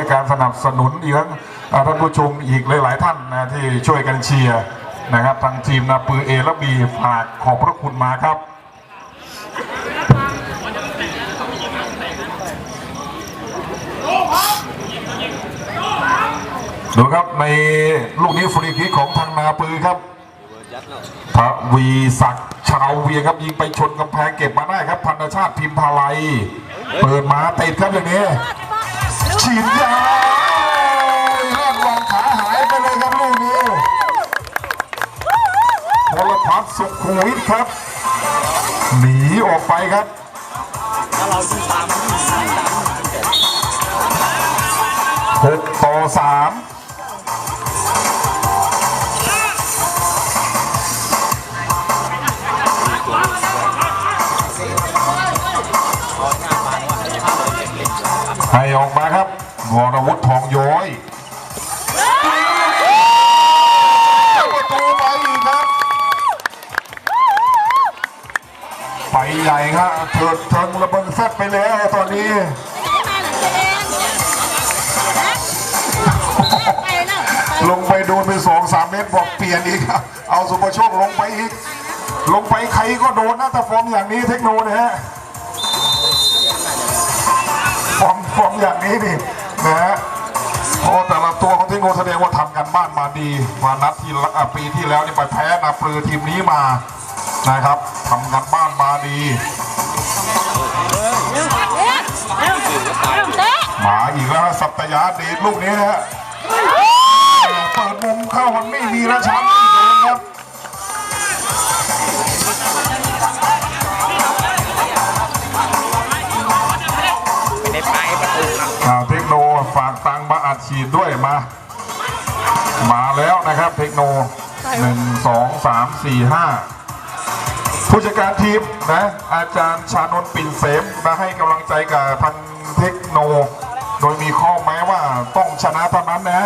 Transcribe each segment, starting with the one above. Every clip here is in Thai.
การสนับสนุนอีกทั้งเอ่อท่านผู้ชมอีกหลาย ๆ ท่านนะที่ช่วยกันเชียร์นะครับทางทีมนาปือเอและบีฝากขอบพระคุณมาครับ ดูครับในลูกนี้ฟรีคิกของทางนาปือครับทวีศักดิ์ชาวเวียงครับยิงไปชนกำแพงเก็บมาได้ครับพันธชาติพิมพาลัย เปิดมาติดครับอย่างนี้ ฉีดยาลอดวางขาหายไปเลยครับลูกนี้พลพัฒสุขุมวิทครับ หนีออกไปครับถ้าเรายิ่งตามยิ่งตามตามหกต่อสามให้ออกมาครับ วรวุฒิทองย้อยประตูไปอีกครับ ไปใหญ่ครับเถิดเทิงระเบิดแฟดไปแล้วตอนนี้ลงไปโดนไปสองสามเมตรบอกเปลี่ยนอีกครับเอาสุภโชคลงไปอีก ลงไปใครก็โดนนะแต่ฟอร์มอย่างนี้เทคโนนะฮะฟอร์มฟอร์มอย่างนี้นี่ นะฮะโอ้แต่ละตัวของเทคโนแสดงว่าทำกันบ้านมาดีมานัดที่ปีที่แล้วนี่ไปแพ้นาปลือทีมนี้มานะครับทำกันบ้านมาดีมาอีกแล้วสัตยาดชลูกนี้นะฮะเปิดมุมเข้ามันไม่มีแล้วช้ำไม่โดนครับไม่ได้ไป อัดฉีดด้วยมา มาแล้วนะครับเทคโนหนึ่งสองสามสี่ห้าผู้จัดการทีมนะอาจารย์ชานนท์ปิ่นเสมมาให้กำลังใจกับทางเทคโน โดยมีข้อแม้ว่าต้องชนะเท่านั้นนะ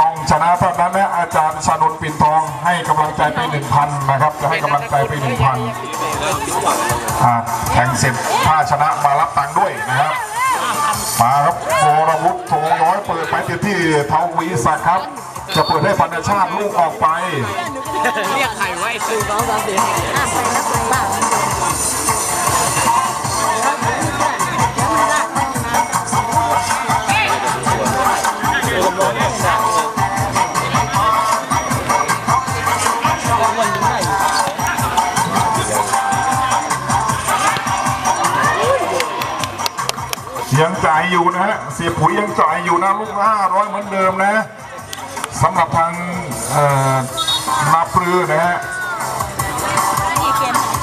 ต้องชนะเท่านั้นนะอาจารย์ชานนท์ปิ่นทองให้กำลังใจไปหนึ่งพันนะครับจะให้กำลังใจไปหนึ่งพันแข่งเสร็จถ้าชนะมารับตังค์ด้วยนะครับ มาครับโวรวุฒิโทย้อยเปิดไปที่ที่เทาวีศักดิ์ครับ จะเปิดให้พันธชาติลูกออกไป เรียกใครไว้คือสองสามสี่ ยังจ่ายอยู่นะฮะเสียปุ๋ยยังจ่ายอยู่นะลูกห้าร้อยเหมือนเดิมนะสำหรับทางนาปลือนะฮะ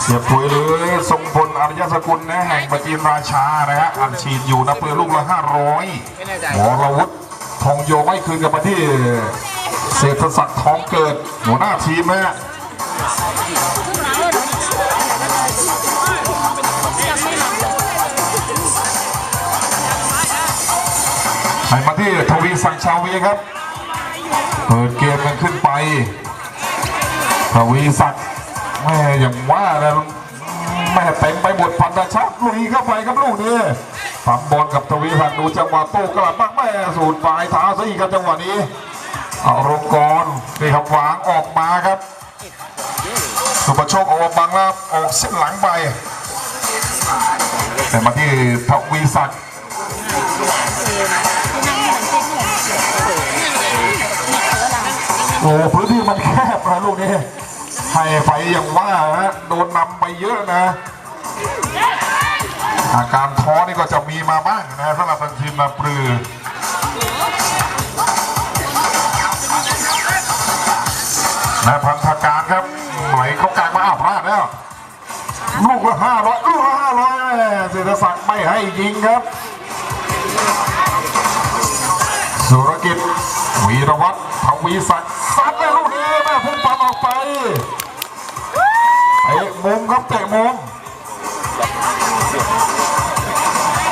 เสียปุ๋ยหรือทรงพลอริยสกุลนะแห่งประจีนราชานะฮะอัดฉีดอยู่นาปลือลูกละห้าร้อยหมอระวุฒิทองโยไม่คืนกับมาที่เศรษฐศักดิ์ทองเกิดหัวหน้าทีมนะฮะ ให้มาที่ทวีศักดิ์ชาววีครับ เปิดเกมกันขึ้นไป ทวีศักดิ์แม่อย่างว่านะแม่เต็มไปหมดพันธชักลุยเข้าไปครับลูกนี้ฝังบอลกับทวีศักดูจังหวะโต้กลับมากแม่สูดปลายเท้าซะอีกครับจังหวะนี้เอาลงกรนี่ครับวางออกมาครับสุประโชคออกบังแล้วออกเส้นหลังไปแต่มาที่ทวีศัก โอ้พื้นที่มันแคบนะลูกนี้ให้ไปอย่างว่านะโดนนำไปเยอะนะ อาการท้อนี่ก็จะมีมาบ้างนะสำหรับทางทีมนาปลือนะพันธการครับไหลเขากลางมาอ้าวพลาดแล้วลูกละห้าร้อยลูกละห้าร้อยเศรษฐศักดิ์ไม่ให้ยิงครับ สุรกิจวีรวัตรทวีศักดิ์ ออกไปเตะมุมครับเตะมุม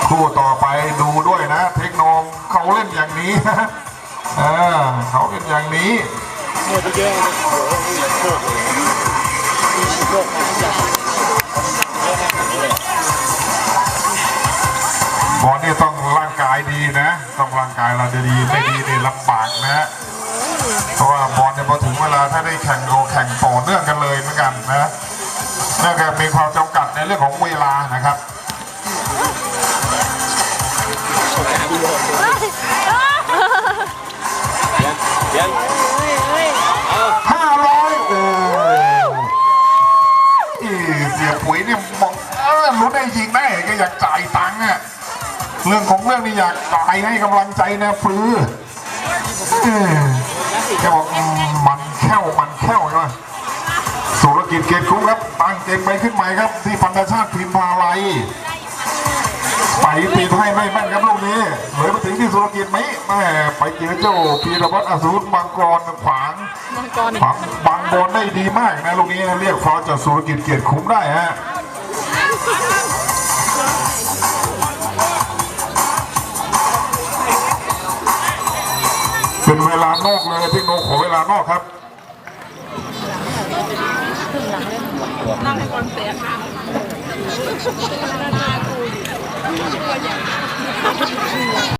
คู่ต่อไปดูด้วยนะ เทคโนเขาเล่นอย่างนี้เออเขาเล่นอย่างนี้หมดเยอะเลยโอ้โหโชคดีโชคดีบอลนี่ต้องร่างกายดีนะ ต้องร่างกายเราดีไม่ดีนี่ลำบากนะเพราะ วลเวลาถ้าได้แข่งโอแข่งต่อเนื่องกันเลยเหมือนกันนะเนื่องจากมีความจำกัดในเรื่องของเวลานะครับห้าร้อยโอ้อีเสียปุ๋ยเนี่ยมองรู้ได้ยิงได้ก็อยากจ่ายตังค์อะเรื่องของเรื่องนี่อยากจ่ายให้กำลังใจนะฟื้อเออแกบอกมัน แค่วมันแค่วใช่ไหมสุรกิจเกตคุ้มครับ ตั้งเกมไปขึ้นใหม่ครับ ที่พันธชาติพิมพาลัยไปตีให้ไม่แม่นครับลูกนี้เหลือมาถึงที่สุรกิจไหมแม่ไปเจอเจ้าพีรวัตรอสูรมังกรขวางมังกรฝังบังบอลได้ดีมากนะลูกนี้เรียกฟอร์จากสุรกิจเกียรติคุ้มได้ฮะเป็นเวลานอกเลยพี่โนขอเวลานอกครับ นั่งให้ก่อนเสียค่ะตัวใหญ่